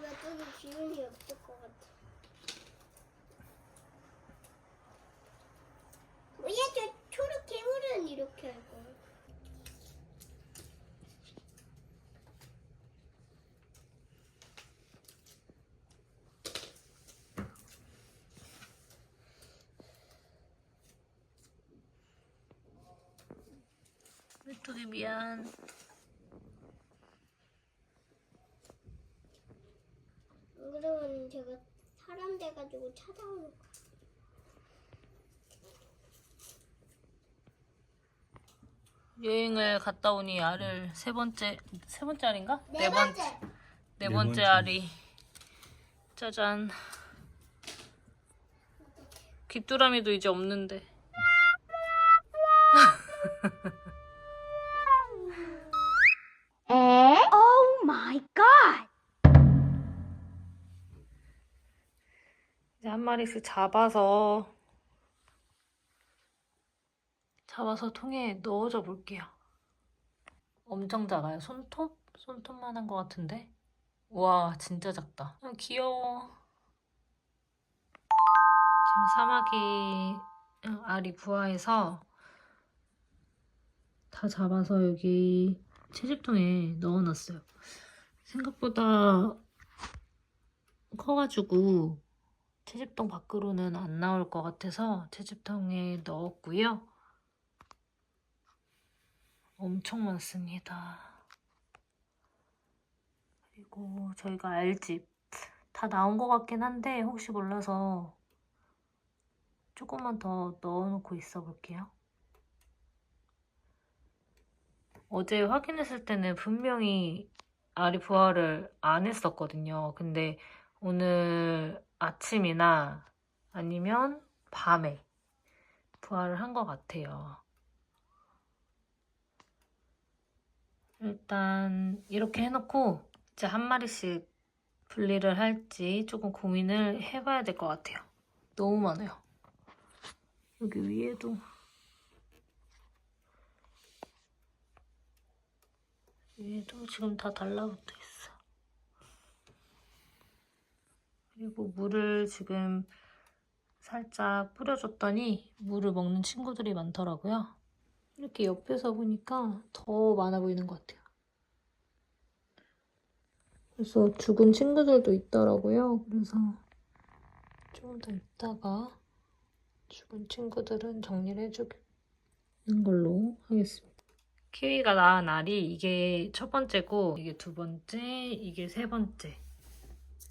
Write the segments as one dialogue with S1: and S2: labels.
S1: 놔두기 기운이 없을 것 같아. 왜저 초록 괴물은 이렇게 할 거야?
S2: 메뚜기 미안.
S1: 그러면 제가 사람 돼가지고 찾아오는 거야.
S2: 여행을 갔다 오니 알을 세 번째 세 번째 알인가?
S1: 네 번째.
S2: 네
S3: 네
S2: 번째
S3: 번째.
S2: 알이 짜잔. 귀뚜라미도 이제 없는데. 한 마리씩 잡아서 잡아서 통에 넣어줘 볼게요. 엄청 작아요. 손톱? 손톱만 한 것 같은데? 와, 진짜 작다. 아, 귀여워. 지금 사마귀 어, 알이 부화해서 다 잡아서 여기 채집통에 넣어놨어요. 생각보다 커가지고 채집통 밖으로는 안 나올 것 같아서 채집통에 넣었고요. 엄청 많습니다. 그리고 저희가 알집 다 나온 것 같긴 한데 혹시 몰라서 조금만 더 넣어놓고 있어 볼게요. 어제 확인했을 때는 분명히 알이 부화를 안 했었거든요. 근데 오늘 아침이나 아니면 밤에 부화를 한것 같아요. 일단 이렇게 해놓고 이제 한 마리씩 분리를 할지 조금 고민을 해봐야 될 것 같아요. 너무 많아요. 여기 위에도 위에도 지금 다 달라붙어 있어. 그리고 물을 지금 살짝 뿌려줬더니 물을 먹는 친구들이 많더라고요. 이렇게 옆에서 보니까 더 많아 보이는 것 같아요. 그래서 죽은 친구들도 있더라고요. 그래서 조금 더 있다가 죽은 친구들은 정리를 해주는 걸로 하겠습니다. 키위가 낳은 알이 이게 첫 번째고 이게 두 번째, 이게 세 번째.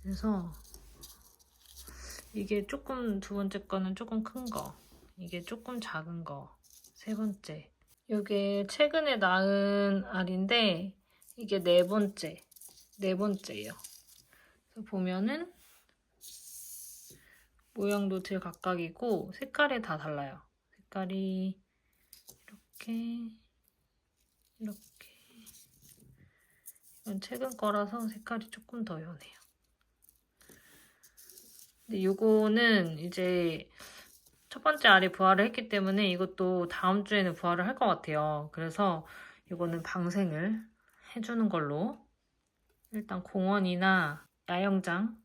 S2: 그래서 이게 조금 두 번째 거는 조금 큰 거, 이게 조금 작은 거, 세 번째. 이게 최근에 낳은 알인데 이게 네 번째, 네 번째예요. 그래서 보면은 모양도 제 각각이고 색깔이 다 달라요. 색깔이 이렇게 이렇게 이건 최근 거라서 색깔이 조금 더 연해요. 근데 이거는 이제 첫 번째 알이 부화를 했기 때문에 이것도 다음 주에는 부화를 할 것 같아요. 그래서 이거는 방생을 해주는 걸로 일단 공원이나 야영장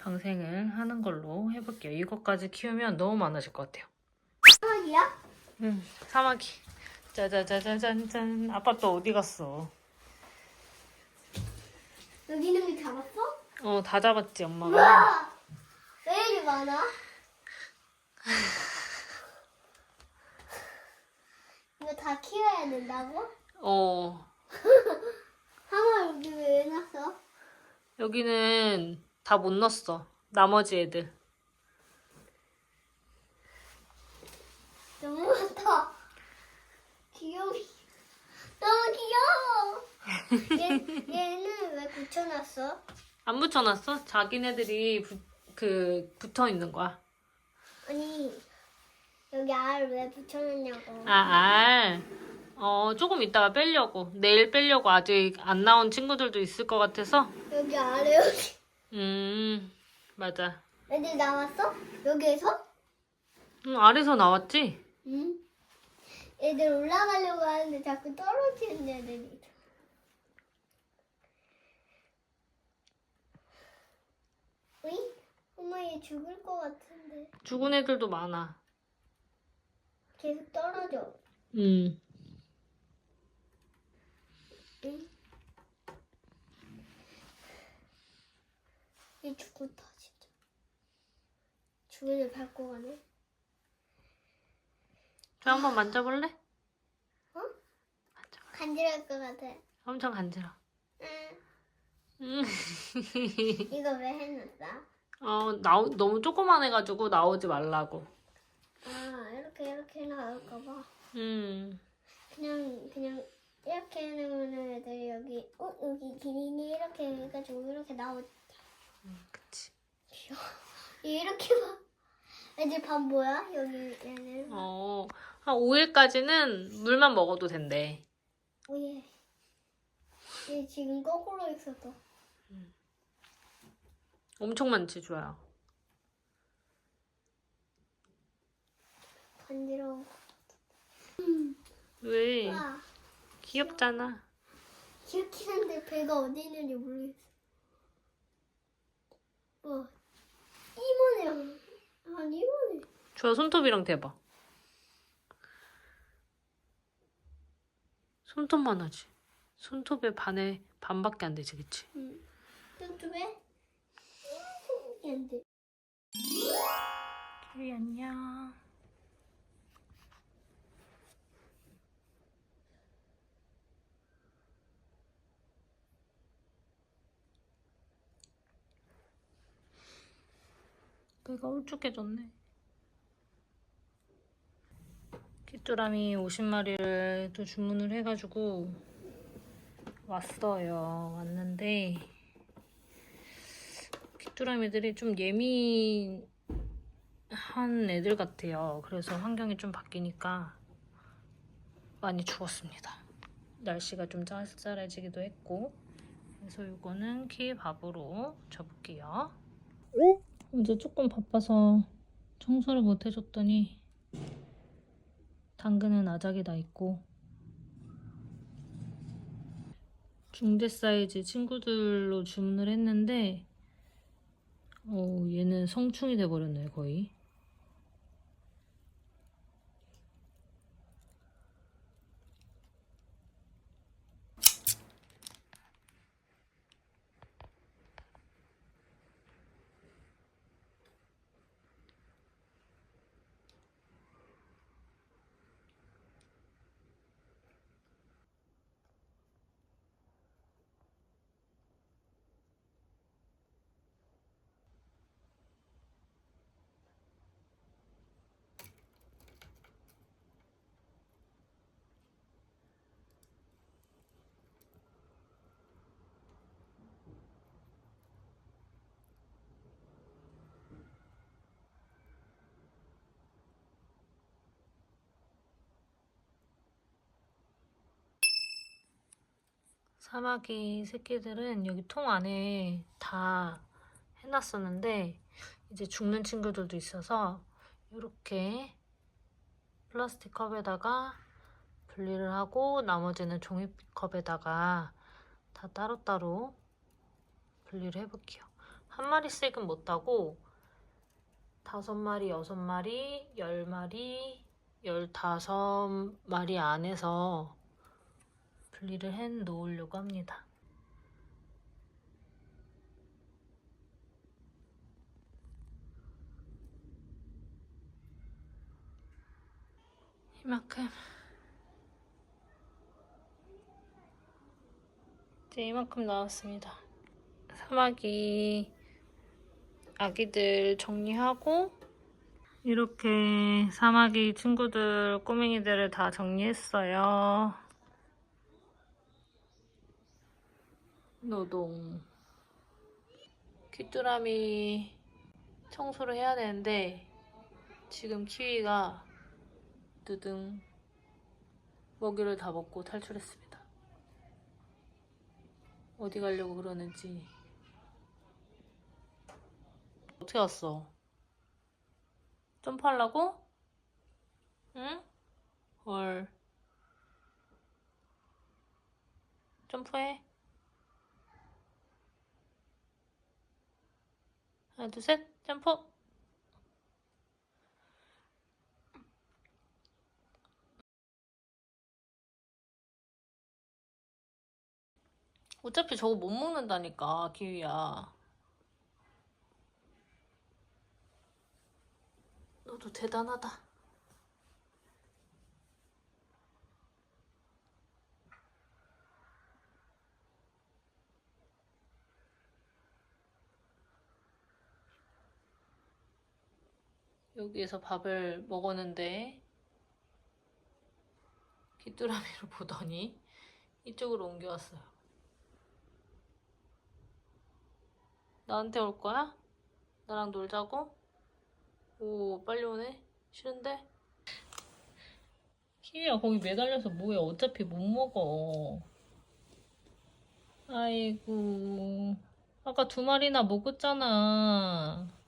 S2: 방생을 하는 걸로 해볼게요. 이것까지 키우면 너무 많아질 것 같아요.
S1: 사막이야?
S2: 응, 사마귀. 짜자자자잔짠. 아빠 또 어디 갔어?
S1: 여기 있는 거 잡았어?
S2: 어, 다 잡았지, 엄마가.
S1: 우와! 많아? 이거 다 키워야 된다고?
S2: 어,
S1: 하마 여기 왜 놨어?
S2: 여기는 다 못 넣었어. 나머지 애들.
S1: 너무 많다. 귀여워. 너무 귀여워. 얘, 얘는 왜 붙여놨어?
S2: 안 붙여놨어? 자기네들이 부, 그, 붙어 있는 거야.
S1: 아니 여기 알왜 붙여놨냐고.
S2: 아, 알. 어, 조금 이따가 빼려고. 내일 빼려고 아직 안 나온 친구들도 있을 것 같아서.
S1: 여기 아래 여기.
S2: 음, 맞아.
S1: 애들 나왔어? 여기에서?
S2: 응, 알에서 나왔지?
S1: 응. 애들 올라가려고 하는데 자꾸 떨어지는 애들이. 있어. 얘 죽을 것 같은데.
S2: 죽은 애들도 많아.
S1: 계속 떨어져.
S2: 음.
S1: 응? 얘 죽었다 진짜. 죽은 애 밟고 가네.
S2: 저 한번 만져볼래?
S1: 어?
S2: 만져봐.
S1: 간지러울 것 같아.
S2: 엄청 간지러.
S1: 응.
S2: 음.
S1: 이거 왜 해놨어?
S2: 어, 나오, 너무 조그만 해가지고 나오지 말라고.
S1: 아 이렇게 이렇게 나올까 봐.
S2: 음.
S1: 그냥 그냥 이렇게 해놓으면 애들이 여기 어 여기 기린이 이렇게 해가지고 이렇게 나오.
S2: 그치.
S1: 이렇게 봐. 애들 밥 뭐야? 여기 얘는.
S2: 어, 한 5일까지는 물만 먹어도 된대.
S1: 오예. 얘 지금 거꾸로 있었어.
S2: 엄청 많지, 주아야.
S1: 간지러워.
S2: 왜?
S1: 와
S2: 귀엽잖아.
S1: 귀엽긴 한데 배가 어디 있는지 모르겠어. 와 이모네요. 아니 이모네.
S2: 주아 손톱이랑 대봐. 손톱만 하지. 손톱의 반에 반밖에 안 되지, 그치?
S1: 응. 유튜브에 얘인데.
S2: 키위 안녕. 배가 울쭉해졌네. 귀뚜라미 50마리를 또 주문을 해가지고 왔어요. 왔는데 귀 뚜라미들이 좀 예민 한 애들 같아요. 그래서 환경이 좀 바뀌니까 많이 죽었습니다. 날씨가 좀 쌀쌀해지기도 했고 그래서 이거는 키 밥으로 줘볼게요. 어제 조금 바빠서 청소를 못 해줬더니 당근은 아작이 나 있고 중대 사이즈 친구들로 주문을 했는데 어, 얘는 성충이 돼버렸네 거의. 사마귀 새끼들은 여기 통 안에 다 해놨었는데 이제 죽는 친구들도 있어서 이렇게 플라스틱 컵에다가 분리를 하고 나머지는 종이컵에다가 다 따로따로 분리를 해볼게요. 한 마리씩은 못하고 다섯 마리, 여섯 마리, 열 마리, 열다섯 마리 안에서 분리를 해 놓으려고 합니다. 이만큼 이제 이만큼 나왔습니다. 사마귀 아기들 정리하고 이렇게 사마귀 친구들 꼬맹이들을 다 정리했어요. 노동. 귀뚜라미 청소를 해야 되는데 지금 키위가 두둥 먹이를 다 먹고 탈출했습니다. 어디 가려고 그러는지 어떻게 왔어? 점프하려고? 응? 헐 점프해 하나, 둘, 셋, 점프! 어차피 저거 못 먹는다니까, 키위야. 너도 대단하다. 여기에서 밥을 먹었는데 귀뚜라미를 보더니 이쪽으로 옮겨왔어요. 나한테 올 거야? 나랑 놀자고? 오, 빨리 오네? 싫은데? 키위야, 거기 매달려서 뭐해? 어차피 못 먹어. 아이고. 아까 두 마리나 먹었잖아.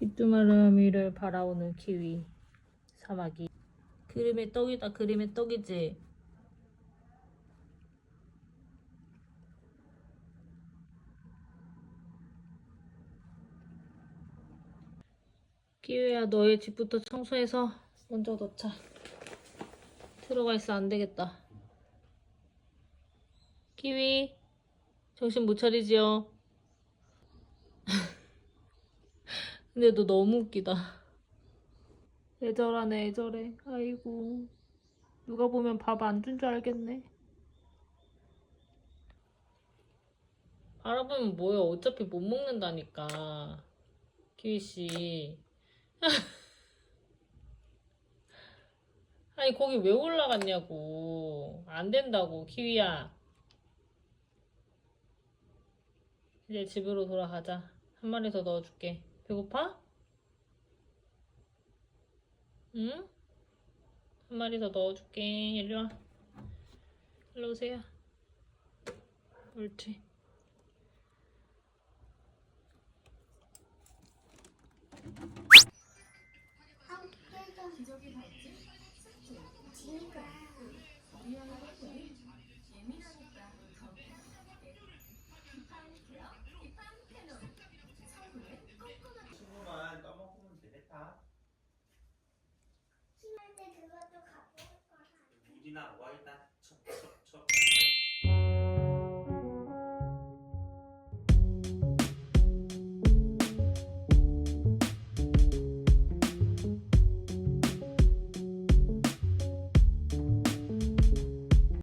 S2: 귀뚜마름이를 바라오는 키위 사마귀. 그림의 떡이다 그림의 떡이지. 키위야 너의 집부터 청소해서 먼저 넣자. 들어가 있어 안 되겠다. 키위 정신 못 차리지요 근데 너 너무 웃기다. 애절하네, 애절해. 아이고. 누가 보면 밥 안 준 줄 알겠네. 알아보면 뭐야. 어차피 못 먹는다니까. 키위씨. 아니, 거기 왜 올라갔냐고. 안 된다고, 키위야. 이제 집으로 돌아가자. 한 마리 더 넣어줄게. 배고파? 응? 한 마리 더 넣어줄게. 이리 와. 일로 오세요. 옳지.
S1: 지가
S3: 친구
S1: 심할 때 그것